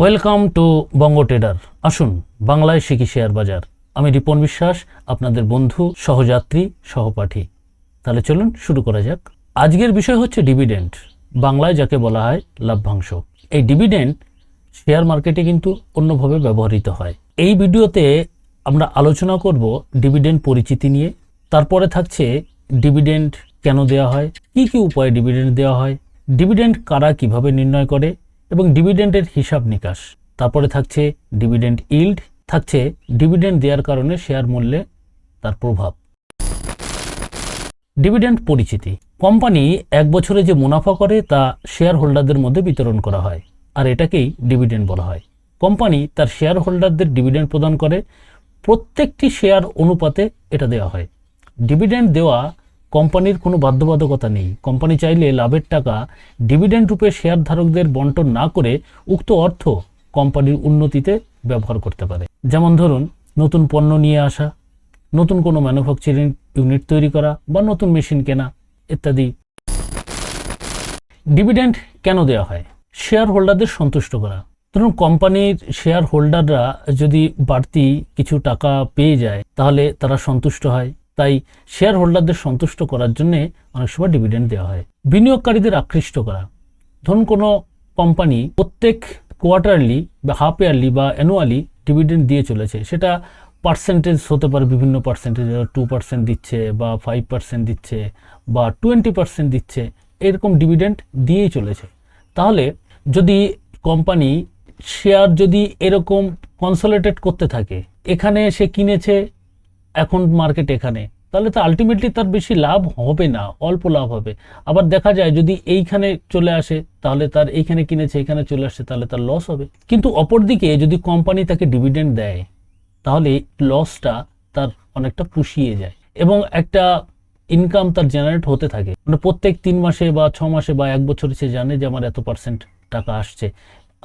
Welcome to Banga tedder. আসুন, বাংলায় শিখি শেয়ার বাজার। আমি রিপন বিশ্বাস, আপনাদের বন্ধু, সহযাত্রী, সহপাঠী। তাহলে চলুন শুরু করা যাক। আজকের বিষয় হচ্ছে ডিভিডেন্ড। বাংলায় যাকে বলা হয় লাভ্যাংশ এই ডিভিডেন্ড শেয়ার মার্কেটে কিন্তু অন্যভাবে ব্যবহৃত হয়। এই ভিডিওতে আমরা আলোচনা করব ডিভিডেন্ড পরিচিতি নিয়ে। তারপরে থাকছে ডিভিডেন্ড কেন দেওয়া হয়? কি কি উপায়ে ডিভিডেন্ড দেওয়া হয়? ডিভিডেন্ড কারা কীভাবে নির্ণয় করে? এবং ডিভিডেন্ডের হিসাব নিকাশ। তারপরে থাকছে ডিভিডেন্ড ইল্ড থাকছে ডিভিডেন্ড দেওয়ার কারণে শেয়ার মূল্যে তার প্রভাব। ডিভিডেন্ড পরিচিতি। কোম্পানি এক বছরে যে মুনাফা করে, তা শেয়ার হোল্ডারদের মধ্যে বিতরণ করা হয়, আর এটাকেই ডিভিডেন্ড বলা হয়। কোম্পানি তার শেয়ার হোল্ডারদের ডিভিডেন্ড প্রদান করে, প্রত্যেকটি শেয়ার অনুপাতে এটা দেওয়া হয়। ডিভিডেন্ড দেওয়া কোম্পানির কোনো বাধ্যবাধকতা নেই। কোম্পানি চাইলে লাভের টাকা ডিভিডেন্ড রূপে শেয়ার ধারকদের বন্টন না করে উক্ত অর্থ কোম্পানির উন্নতিতে ব্যবহার করতে পারে। যেমন ধরুন, নতুন পণ্য নিয়ে আসা, নতুন কোনো ম্যানুফ্যাকচারিং ইউনিট তৈরি করা বা নতুন মেশিন কেনা ইত্যাদি। ডিভিডেন্ড কেন দেওয়া হয়? শেয়ার হোল্ডারদের সন্তুষ্ট করা। ধরুন, কোম্পানির শেয়ার হোল্ডাররা যদি বাড়তি কিছু টাকা পেয়ে যায়, তাহলে তারা সন্তুষ্ট হয়। তাই শেয়ার হোল্ডারদের সন্তুষ্ট করার জন্য অনেক সময় ডিভিডেন্ড দেওয়া হয়। বিনিয়োগকারীদের আকৃষ্ট করা। ধরুন কোনো কোম্পানি প্রত্যেক কোয়ার্টারলি বা হাফ ইয়ারলি বা অ্যানুয়ালি ডিভিডেন্ড দিয়ে চলেছে, সেটা পার্সেন্টেজ হতে পারে বিভিন্ন পার্সেন্টেজ টু পার্সেন্ট দিচ্ছে বা ফাইভ পার্সেন্ট দিচ্ছে বা টোয়েন্টি পার্সেন্ট দিচ্ছে, এরকম ডিভিডেন্ড দিয়েই চলেছে। তাহলে যদি কোম্পানি শেয়ার যদি এরকম কনসোলেটেড করতে থাকে, এখানে সে কিনেছে এখন মার্কেট এখানে, তাহলে তো আলটিমেটলি তার বেশি লাভ হবে না, অল্প লাভ হবে। আবার দেখা যায় যদি এইখানে চলে আসে, তাহলে তার এইখানে কিনেছে এখানে চলে আসছে তাহলে তার লস হবে। কিন্তু অপরদিকে যদি কোম্পানি তাকে ডিভিডেন্ড দেয়, তাহলে লসটা তার অনেকটা পুষিয়ে যায় এবং একটা ইনকাম তার জেনারেট হতে থাকে। মানে প্রত্যেক তিন মাসে বা ছ মাসে বা এক বছরে সে জানে যে আমার এত পার্সেন্ট টাকা আসছে।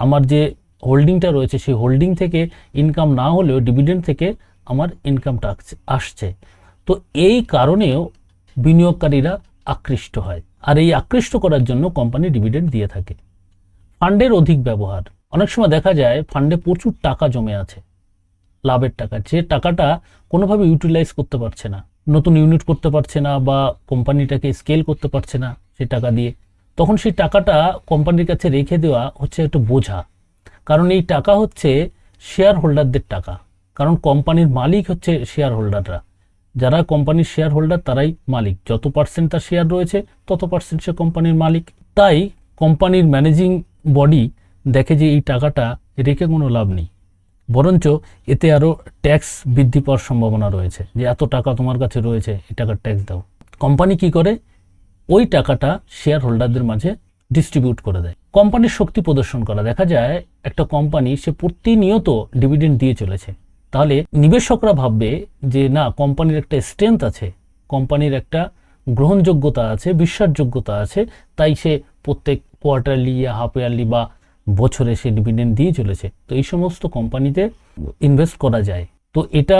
আমার যে হোল্ডিংটা রয়েছে, সেই হোল্ডিং থেকে ইনকাম না হলেও ডিভিডেন্ড থেকে আমার ইনকামটা আসছে। তো এই কারণেও বিনিয়োগকারীরা আকৃষ্ট হয়। আর এই আকৃষ্ট করার জন্য কোম্পানি ডিভিডেন্ড দিয়ে থাকে। ফান্ডের অধিক ব্যবহার। অনেক সময় দেখা যায় ফান্ডে প্রচুর টাকা জমে আছে। লাভের টাকা। যে টাকাটা কোনোভাবে ইউটিলাইজ করতে পারছে না, নতুন ইউনিট করতে পারছে না বা কোম্পানিটাকে স্কেল করতে পারছে না সেই টাকা দিয়ে, তখন সেই টাকাটা কোম্পানির কাছে রেখে দেওয়া হচ্ছে একটা বোঝা। কারণ এই টাকা হচ্ছে শেয়ার হোল্ডারদের টাকা। কারণ কোম্পানির মালিক হচ্ছে শেয়ার হোল্ডাররা যারা কোম্পানির শেয়ার হোল্ডার তারাই মালিক। যত পার্সেন্ট তার শেয়ার রয়েছে, তত পার্সেন্ট সে কোম্পানির মালিক। তাই কোম্পানির ম্যানেজিং বডি দেখে যে এই টাকাটা রেখে কোনো লাভ নেই। বরঞ্চ এতে আরও ট্যাক্স বৃদ্ধি পাওয়ার সম্ভাবনা রয়েছে, যে এত টাকা তোমার কাছে রয়েছে, এই টাকার ট্যাক্স দাও। কোম্পানি কি করে? ওই টাকাটা শেয়ার হোল্ডারদের মাঝে ডিস্ট্রিবিউট করে দেয়। কোম্পানির শক্তি প্রদর্শন করা। দেখা যায় একটা কোম্পানি, সে প্রতিনিয়ত ডিভিডেন্ড দিয়ে চলেছে। তাহলে নিবেশকরা ভাববে যে না, কোম্পানির একটা স্ট্রেংথ আছে, কোম্পানির একটা গ্রহণযোগ্যতা আছে, বিশ্বাসযোগ্যতা আছে, তাই সে প্রত্যেক কোয়ার্টারলি হাফ ইয়ারলি বা বছরে সে ডিভিডেন্ড দিয়ে চলেছে। তো এই সমস্ত কোম্পানিতে ইনভেস্ট করা যায়। তো এটা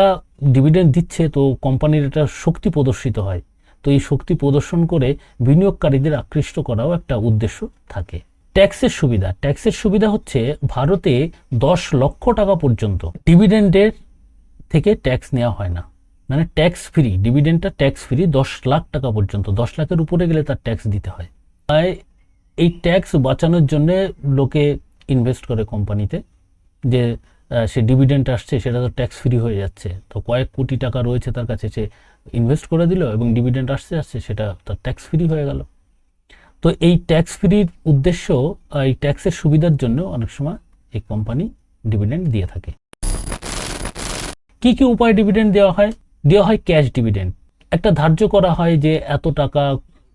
ডিভিডেন্ড দিচ্ছে, তো কোম্পানির এটা শক্তি প্রদর্শিত হয়। তো এই শক্তি প্রদর্শন করে বিনিয়োগকারীদের আকৃষ্ট করাও একটা উদ্দেশ্য থাকে। ট্যাক্সের সুবিধা ট্যাক্সের সুবিধা হচ্ছে ভারতে দশ লক্ষ টাকা পর্যন্ত। ডিভিডেন্ডের থেকে ট্যাক্স নেওয়া হয় না। মানে ট্যাক্স ফ্রি ডিভিডেন্ডটা ট্যাক্স ফ্রি দশ লাখ টাকা পর্যন্ত। দশ লাখের উপরে গেলে তার ট্যাক্স দিতে হয়। তাই এই ট্যাক্স বাঁচানোর জন্য লোকে ইনভেস্ট করে কোম্পানিতে যে সে ডিভিডেন্ট আসছে, সেটা তো ট্যাক্স ফ্রি হয়ে যাচ্ছে। তো কয়েক কোটি টাকা রয়েছে তার কাছে, সে ইনভেস্ট করে দিল এবং ডিভিডেন্ট আসছে আসছে, সেটা তার ট্যাক্স ফ্রি হয়ে গেল। তো এই ট্যাক্স ফ্রির উদ্দেশ্য এই ট্যাক্সের সুবিধার জন্য অনেক সময় এই কোম্পানি ডিভিডেন্ট দিয়ে থাকে। কি কি উপায়ে ডিভিডেন্ড দেওয়া হয়? দেওয়া হয় ক্যাশ ডিভিডেন্ড একটা ধার্য করা হয় যে এত টাকা,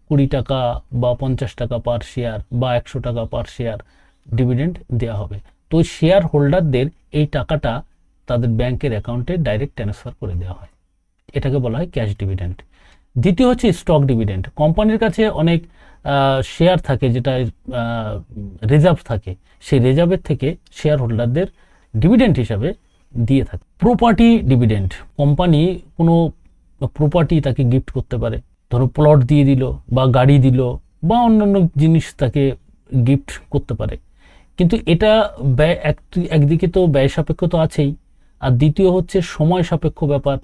কুড়ি টাকা বা পঞ্চাশ টাকা পার শেয়ার বা একশো টাকা পার শেয়ার ডিভিডেন্ড দেওয়া হবে। তো শেয়ার হোল্ডারদের এই টাকাটা তাদের ব্যাংকের অ্যাকাউন্টে ডাইরেক্ট ট্রান্সফার করে দেওয়া হয়। এটাকে বলা হয় ক্যাশ ডিভিডেন্ড দ্বিতীয় হচ্ছে স্টক ডিভিডেন্ড কোম্পানির কাছে অনেক শেয়ার থাকে যেটা রিজার্ভ থাকে। সেই রিজার্ভের থেকে শেয়ার হোল্ডারদের ডিভিডেন্ড হিসাবে দিয়ে থাকে। প্রপার্টি ডিভিডেন্ড কোম্পানি কোনো প্রপার্টি তাকে গিফট করতে পারে। ধরো প্লট দিয়ে দিল বা গাড়ি দিল বা অন্যান্য জিনিস তাকে গিফট করতে পারে। কিন্তু এটা ব্যয়, এক- একদিকে তো ব্যয় সাপেক্ষ তো আছেই। আর দ্বিতীয় হচ্ছে সময় সাপেক্ষ ব্যাপার।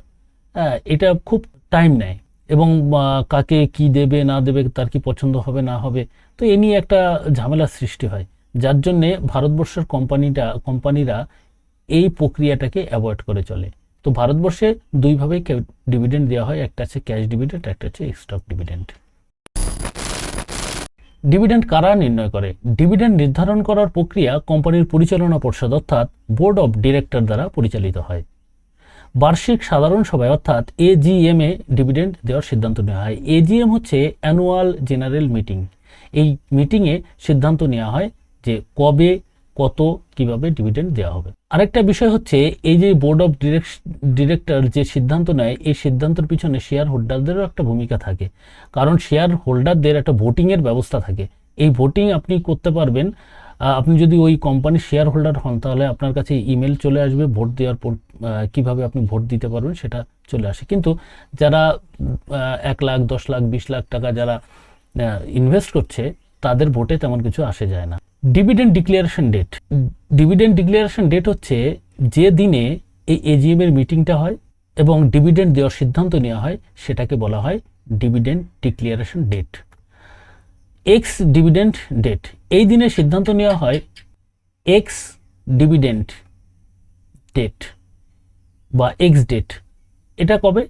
হ্যাঁ এটা খুব টাইম নেয়। এবং কাকে কি দেবে, না দেবে, তার কি পছন্দ হবে, না হবে, তো এ নিয়ে একটা ঝামেলার সৃষ্টি হয়। যার জন্যে ভারতবর্ষের কোম্পানিটা কোম্পানিরা এই প্রক্রিয়াটাকে অ্যাভয়েড করে চলে। তো ভারতবর্ষে দুইভাবেই ডিভিডেন্ড দেওয়া হয়, একটা আছে ক্যাশ ডিভিডেন্ড একটা হচ্ছে স্টক ডিভিডেন্ড ডিভিডেন্ড কারা নির্ণয় করে? ডিভিডেন্ড নির্ধারণ করার প্রক্রিয়া কোম্পানির পরিচালনা পর্ষদ অর্থাৎ বোর্ড অফ ডিরেক্টর দ্বারা পরিচালিত হয়। বার্ষিক সাধারণ সভায় অর্থাৎ এজিএম এ ডিভিডেন্ড দেওয়ার সিদ্ধান্ত নেওয়া হয়। এজিএম হচ্ছে অ্যানুয়াল জেনারেল মিটিং এই মিটিংয়ে সিদ্ধান্ত নেওয়া হয় যে কবে কত কীভাবে ডিভিডেন্ড দেওয়া হবে। আরেকটা বিষয় হচ্ছে, এই যে বোর্ড অফ ডিরেক্টর যে সিদ্ধান্ত নেয়, এই সিদ্ধান্তের পিছনে শেয়ার হোল্ডারদেরও একটা ভূমিকা থাকে। কারণ শেয়ার হোল্ডারদের একটা ভোটিংয়ের ব্যবস্থা থাকে। এই ভোটিং আপনি করতে পারবেন আপনি যদি ওই কোম্পানির শেয়ার হোল্ডার হন, তাহলে আপনার কাছে ইমেল চলে আসবে ভোট দেওয়ার পর কীভাবে আপনি ভোট দিতে পারবেন সেটা চলে আসে। কিন্তু যারা এক লাখ, দশ লাখ, বিশ লাখ টাকা যারা ইনভেস্ট করছে তাদের ভোটে তেমন কিছু আসে যায় না। Dividend declaration date dividend declaration date হচ্ছে যে দিনে এই এজিএম এর মিটিংটা হয় এবং ডিভিডেন্ড দেওয়ার সিদ্ধান্ত নেওয়া হয়, সেটাকে বলা হয় dividend declaration date ex dividend date এই দিনে সিদ্ধান্ত নেওয়া হয় এক্স ডিভিডেন্ড ডেট বা এক্স ডেট এটা কবে?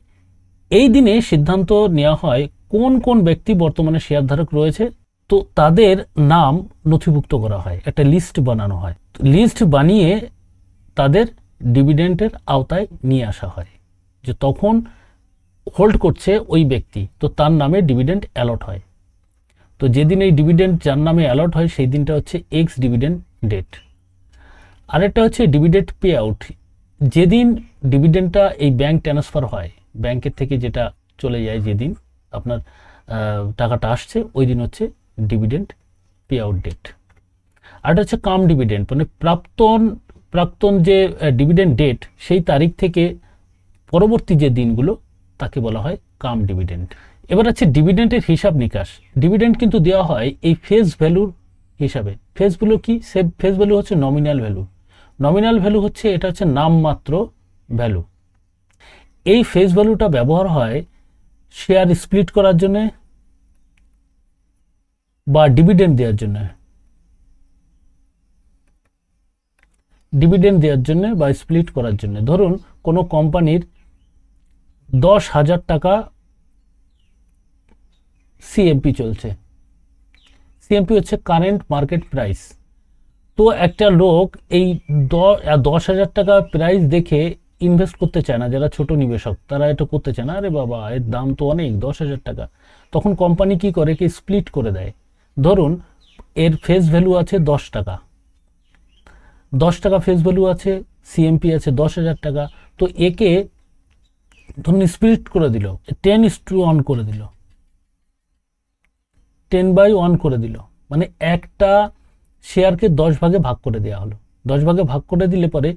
এই দিনে সিদ্ধান্ত নেওয়া হয় কোন কোন ব্যক্তি বর্তমানে শেয়ারধারক রয়েছে তো তাদের নাম নথিভুক্ত করা হয়, একটা লিস্ট বানানো হয়। লিস্ট বানিয়ে তাদের ডিভিডেন্টের আওতায় নিয়ে আসা হয়, যে তখন হোল্ড করছে ওই ব্যক্তি, তো তার নামে ডিভিডেন্ড অ্যালট হয়। তো যেদিন এই ডিভিডেন্ট যার নামে অ্যালট হয়, সেই দিনটা হচ্ছে এক্স ডিভিডেন্ড ডেট আরেকটা হচ্ছে ডিভিডেন্ট পে আউট যেদিন ডিভিডেন্ডটা এই ব্যাংক ট্রান্সফার হয় ব্যাংকের থেকে যেটা চলে যায় যেদিন আপনার টাকাটা আসছে, ওই দিন হচ্ছে ডিভিডেন্ড পে আউট ডেট আরেকটা হচ্ছে কাম ডিভিডেন্ড মানে প্রাক্তন প্রাক্তন যে ডিভিডেন্ড ডেট সেই তারিখ থেকে পরবর্তী যে দিনগুলো তাকে বলা হয় কাম ডিভিডেন্ড এবার আছে ডিভিডেন্টের হিসাব নিকাশ। ডিভিডেন্ড কিন্তু দেওয়া হয় এই ফেস ভ্যালুর হিসাবে। ফেস ভ্যালু কি? সে ফেস ভ্যালু হচ্ছে নমিনাল ভ্যালু নমিনাল ভ্যালু হচ্ছে, এটা হচ্ছে নামমাত্র ভ্যালু এই ফেস ভ্যালুটা ব্যবহার হয় শেয়ার স্প্লিট করার জন্য বা ডিভিডেন্ড দেওয়ার জন্য। ডিভিডেন্ড দেওয়ার জন্য বা স্প্লিট করার জন্য। ধরুন, কোনো কোম্পানির দশ হাজার টাকা সিএমপি চলছে। সিএমপি হচ্ছে কারেন্ট মার্কেট প্রাইস তো একটা লোক এই দশ হাজার টাকা প্রাইস দেখে ইনভেস্ট করতে চায় না। যারা ছোট নিবেশক, তারা এটা করতে চায় না। আরে বাবা, এর দাম তো অনেক, দশ হাজার টাকা। তখন কোম্পানি কি করে? কি স্প্লিট করে দেয়। ধরুন, এর ফেস ভ্যালু আছে দশ টাকা। দশ টাকা ফেস ভ্যালু আছে সিএমপি আছে দশ হাজার টাকা। তো একে ধরুন স্পিরিট করে দিল টেন ইস টু অন করে দিল। টেন বাই ওয়ান করে দিল। মানে একটা শেয়ারকে দশ ভাগে ভাগ করে দেওয়া হলো। দশ ভাগে ভাগ করে দিলে পরে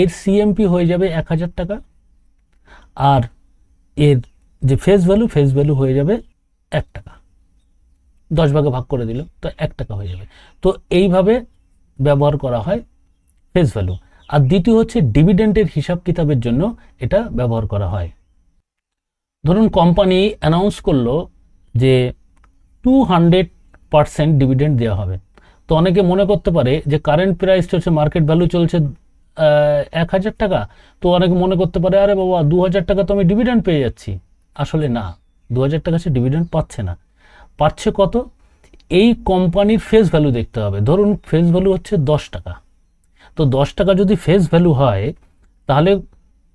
এর সিএমপি হয়ে যাবে এক হাজার টাকা আর এর যে ফেস ভ্যালু ফেস ভ্যালু হয়ে যাবে এক টাকা। দশ ভাগে ভাগ করে দিল, তো এক টাকা হয়ে যাবে তো এইভাবে ব্যবহার করা হয় ফেস ভ্যালু আর দ্বিতীয় হচ্ছে ডিভিডেন্টের হিসাব কিতাবের জন্য এটা ব্যবহার করা হয়। ধরুন কোম্পানি অ্যানাউন্স করল যে টু হান্ড্রেড পারসেন্ট ডিভিডেন্ড দেওয়া হবে। তো অনেকে মনে করতে পারে যে কারেন্ট প্রাইস চলছে মার্কেট ভ্যালু চলছে এক হাজার টাকা। তো অনেকে মনে করতে পারে, আরে বাবা, দু হাজার টাকা তো আমি ডিভিডেন্ড পেয়ে যাচ্ছি। আসলে না, দু হাজার টাকা সে ডিভিডেন্ড পাচ্ছে না। পাচ্ছে কত? এই কোম্পানির ফেস ভ্যালু দেখতে হবে। ধরুন ফেস ভ্যালু হচ্ছে দশ টাকা। তো দশ টাকা যদি ফেস ভ্যালু হয়, তাহলে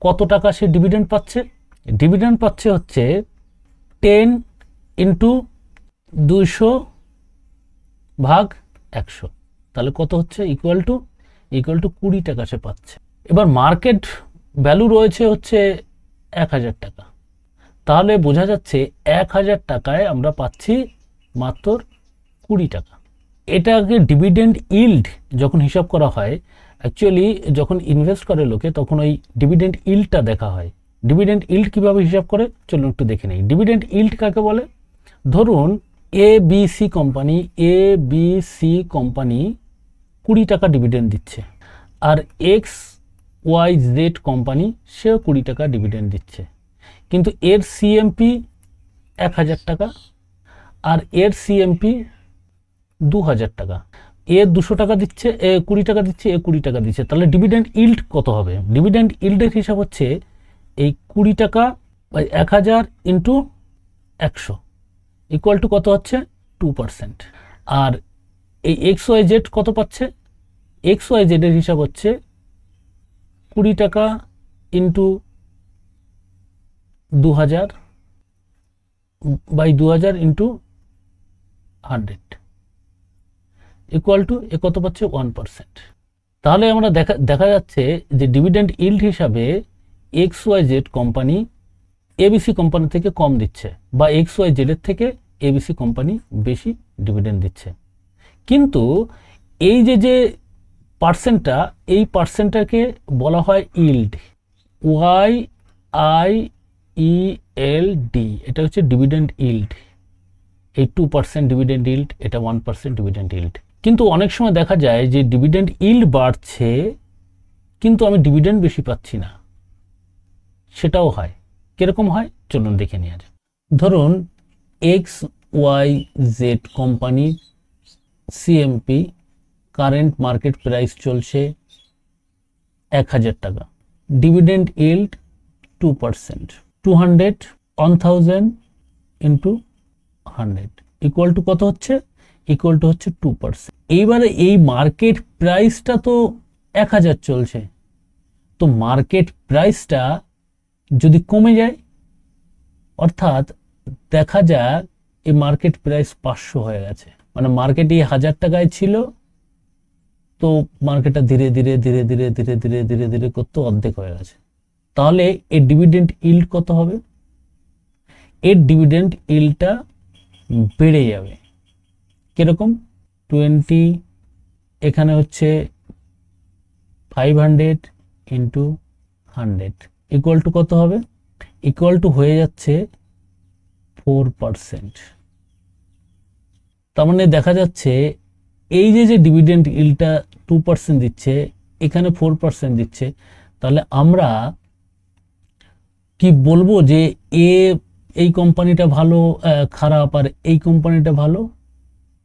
কত টাকা সে ডিভিডেন্ড পাচ্ছে? ডিভিডেন্ড পাচ্ছে হচ্ছে টেন ইন্টু দুইশো ভাগ একশো। তাহলে কত হচ্ছে? ইকুয়াল টু ইকুয়াল টু কুড়ি টাকা সে পাচ্ছে। এবার মার্কেট ভ্যালু রয়েছে হচ্ছে এক হাজার টাকা। তাহলে বোঝা যাচ্ছে এক হাজার টাকায় আমরা পাচ্ছি মাত্র কুড়ি টাকা। এটাকে ডিভিডেন্ড ইল্ড যখন হিসাব করা হয় অ্যাকচুয়ালি যখন ইনভেস্ট করে লোকে, তখন ওই ডিভিডেন্ড ইল্ডটা দেখা হয়। ডিভিডেন্ড ইল্ড কীভাবে হিসাব করে? চলুন একটু দেখে নেই। ডিভিডেন্ড ইল্ড কাকে বলে? ধরুন A B C company A B C company কুড়ি টাকা ডিভিডেন্ড দিচ্ছে, আর এক্স ওয়াই জেড কোম্পানি সেও কুড়ি টাকা ডিভিডেন্ড দিচ্ছে। কিন্তু এর সিএমপি এক হাজার টাকা আর এর সিএমপি দু হাজার টাকা। এ দুশো টাকা দিচ্ছে, এ কুড়ি টাকা দিচ্ছে, এ কুড়ি টাকা দিচ্ছে। তাহলে ডিভিডেন্ড ইল্ড কত হবে? ডিভিডেন্ড ইল্ডের হিসাব হচ্ছে এই কুড়ি টাকা এক হাজার ইন্টু একশো। ইকুয়াল টু কত হচ্ছে? টু পার্সেন্ট আর এই এক্স ওয়াই জেড কত পাচ্ছে? এক্স ওয়াই জেডের হিসাব হচ্ছে কুড়ি টাকা ইন্টু দু হাজার বাই দু হাজার ইন্টু হান্ড্রেড ইকুয়াল টু এ কত পাচ্ছে ওয়ান পার্সেন্ট তাহলে আমরা দেখা দেখা যাচ্ছে যে ডিভিডেন্ড ইল্ড হিসাবে X Y Z company ABC company থেকে কম দিচ্ছে বা এক্স ওয়াই জেডের থেকে এবিসি কোম্পানি বেশি ডিভিডেন্ড দিচ্ছে। কিন্তু এই যে যে পার্সেন্টটা এই পার্সেন্টটাকে বলা হয় yield Y I E L D এটা হচ্ছে ডিভিডেন্ড ইল্ড এই টু পার্সেন্ট ডিভিডেন্ড ইল্ড এটা ওয়ান পার্সেন্ট ডিভিডেন্ড ইল্ড কিন্তু অনেক সময় দেখা যায় যে ডিভিডেন্ড ইল্ড বাড়ছে, কিন্তু আমি ডিভিডেন্ড বেশি পাচ্ছি না। সেটাও হয়। কীরকম হয়? চলুন দেখে নেওয়া যাক। ধরুন X Y Z company CMP current market price চলছে এক হাজার টাকা। Dividend yield two percent two hundred one thousand into hundred equal to কত হচ্ছে? ইকুয়াল টু হচ্ছে টু পার্সেন্ট এইবারে এই মার্কেট প্রাইসটা তো এক হাজার চলছে। তো মার্কেট প্রাইসটা যদি কমে যায়, অর্থাৎ দেখা যাক এই মার্কেট প্রাইস পাঁচশো হয়ে গেছে। মানে মার্কেট এই হাজার টাকায় ছিল, তো মার্কেটটা ধীরে ধীরে ধীরে ধীরে ধীরে ধীরে ধীরে ধীরে করতে অর্ধেক হয়ে গেছে। তাহলে এর ডিভিডেন্ড ইল্ড কত হবে? এর ডিভিডেন্ড ইল্ডটা বেড়ে যাবে। কীরকম? টোয়েন্টি এখানে হচ্ছে five hundred into hundred equal to কত হবে? ইকুয়াল টু হয়ে যাচ্ছে ফোর পারসেন্ট তার মানে দেখা যাচ্ছে এই যে যে ডিভিডেন্ড ইলটা টু পার্সেন্ট দিচ্ছে, এখানে ফোর পার্সেন্ট দিচ্ছে, তাহলে আমরা কি বলব যে এ, এই কোম্পানিটা ভালো খারাপ, আর এই কোম্পানিটা ভালো,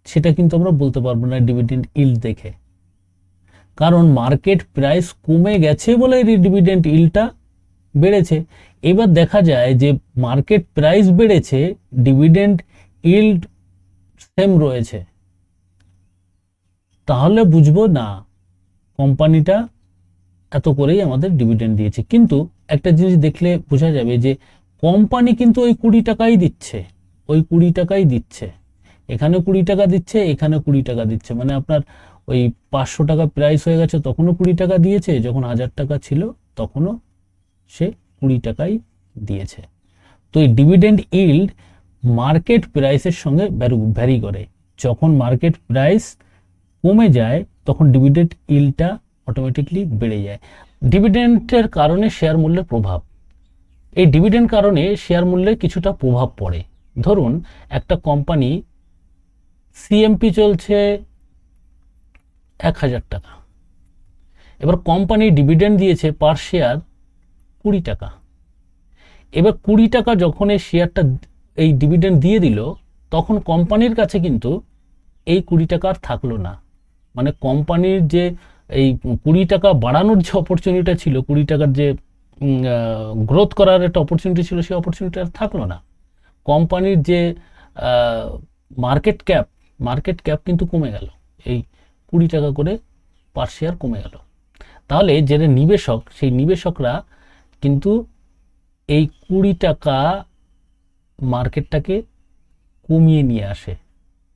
সেটা কিন্তু আমরা বলতে পারব না ডিভিডেন্ড ইল্ড দেখে। কারণ মার্কেট প্রাইস কমে গেছে বলে ডিভিডেন্ড ইলটা বেড়েছে। এবার দেখা যায় যে মার্কেট প্রাইস বেড়েছে ডিভিডেন্ড ইল্ড সেম রয়েছে। তাহলে বুঝব না কোম্পানিটা এত করেই আমাদের ডিভিডেন্ড দিয়েছে। কিন্তু একটা জিনিস দেখলে বোঝা যাবে যে কোম্পানি কিন্তু ওই কুড়ি টাকাই দিচ্ছে, ওই কুড়ি টাকাই দিচ্ছে। এখানে কুড়ি টাকা দিচ্ছে, এখানে কুড়ি টাকা দিচ্ছে। মানে আপনার ওই পাঁচশো টাকা প্রাইস হয়ে গেছে, তখনও কুড়ি টাকা দিয়েছে, যখন হাজার টাকা ছিল, তখনও সে কুড়ি টাকাই দিয়েছে। তো এই ডিভিডেন্ড ইল্ড মার্কেট প্রাইসের সঙ্গে ভ্যারি করে। যখন মার্কেট প্রাইস কমে যায়, তখন ডিভিডেন্ড ইল্ডটা অটোমেটিকলি বেড়ে যায়। ডিভিডেন্টের কারণে শেয়ার মূল্যের প্রভাব। এই ডিভিডেন্ড কারণে শেয়ার মূল্যে কিছুটা প্রভাব পড়ে। ধরুন, একটা কোম্পানি সিএমপি চলছে এক হাজার টাকা। এবার কোম্পানি ডিভিডেন্ড দিয়েছে পার শেয়ার কুড়ি টাকা। এবার কুড়ি টাকা যখন এই শেয়ারটা এই ডিভিডেন্ড দিয়ে দিল, তখন কোম্পানির কাছে কিন্তু এই কুড়ি টাকা আর থাকল না। মানে কোম্পানির যে এই কুড়ি টাকা বাড়ানোর যে অপরচুনিটি ছিল, কুড়ি টাকার যে গ্রোথ করার একটা অপরচুনিটি ছিল, সেই অপরচুনিটি আর থাকল না। কোম্পানির যে মার্কেট ক্যাপ মার্কেট ক্যাপ কিন্তু কমে গেল। এই কুড়ি টাকা করে পার শেয়ার কমে গেল। তাহলে যারা নিবেশক, সেই নিবেশকরা কিন্তু এই কুড়ি টাকা মার্কেটটাকে কমিয়ে নিয়ে আসে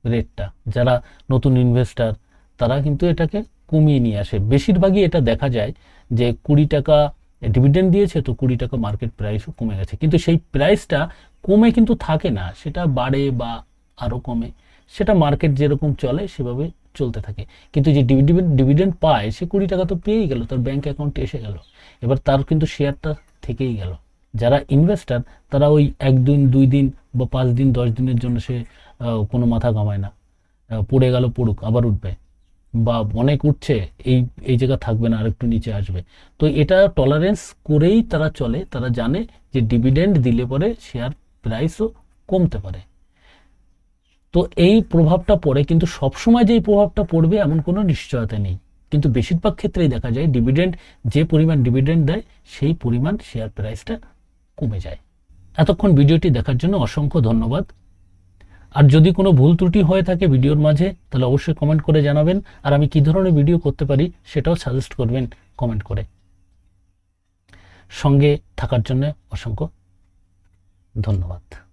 রেটটা যারা নতুন ইনভেস্টার তারা কিন্তু এটাকে কমিয়ে নিয়ে আসে। বেশিরভাগই এটা দেখা যায় যে কুড়ি টাকা ডিভিডেন্ড দিয়েছে তো কুড়ি টাকা মার্কেট প্রাইসও কমে গেছে। কিন্তু সেই প্রাইসটা কমে কিন্তু থাকে না, সেটা বাড়ে বা আরও কমে। সেটা মার্কেট যেরকম চলে সেভাবে চলতে থাকে। কিন্তু যে ডিভিডেন্ড ডিভিডেন্ড পায়, সে কুড়ি টাকা তো পেয়েই গেল, তার ব্যাঙ্ক অ্যাকাউন্টে এসে গেল। এবার তার কিন্তু শেয়ারটা থেকেই গেল। যারা ইনভেস্টার তারা ওই এক দিন, দুই দিন বা পাঁচ দিন, দশ দিনের জন্য সে কোনো মাথা ঘামায় না। পড়ে গেল পড়ুক, আবার উঠবে। বা অনেক উঠছে, এই এই জায়গা থাকবে না আর একটু নিচে আসবে। তো এটা টলারেন্স করেই তারা চলে, তারা জানে যে ডিভিডেন্ড দিলে পরে শেয়ার প্রাইসও কমতে পারে। তো এই প্রভাবটা পড়ে, কিন্তু সবসময় যে এই প্রভাবটা পড়বে এমন কোনো নিশ্চয়তা নেই। কিন্তু বেশিরভাগ ক্ষেত্রেই দেখা যায় ডিভিডেন্ড যে পরিমাণ ডিভিডেন্ড দেয়, সেই পরিমাণ শেয়ার প্রাইসটা কমে যায়। এতক্ষণ ভিডিওটি দেখার জন্য অসংখ্য ধন্যবাদ। আর যদি কোনো ভুল ত্রুটি হয়ে থাকে ভিডিওর মাঝে, তাহলে অবশ্যই কমেন্ট করে জানাবেন। আর আমি কী ধরনের ভিডিও করতে পারি, সেটাও সাজেস্ট করবেন কমেন্ট করে। সঙ্গে থাকার জন্য অসংখ্য ধন্যবাদ।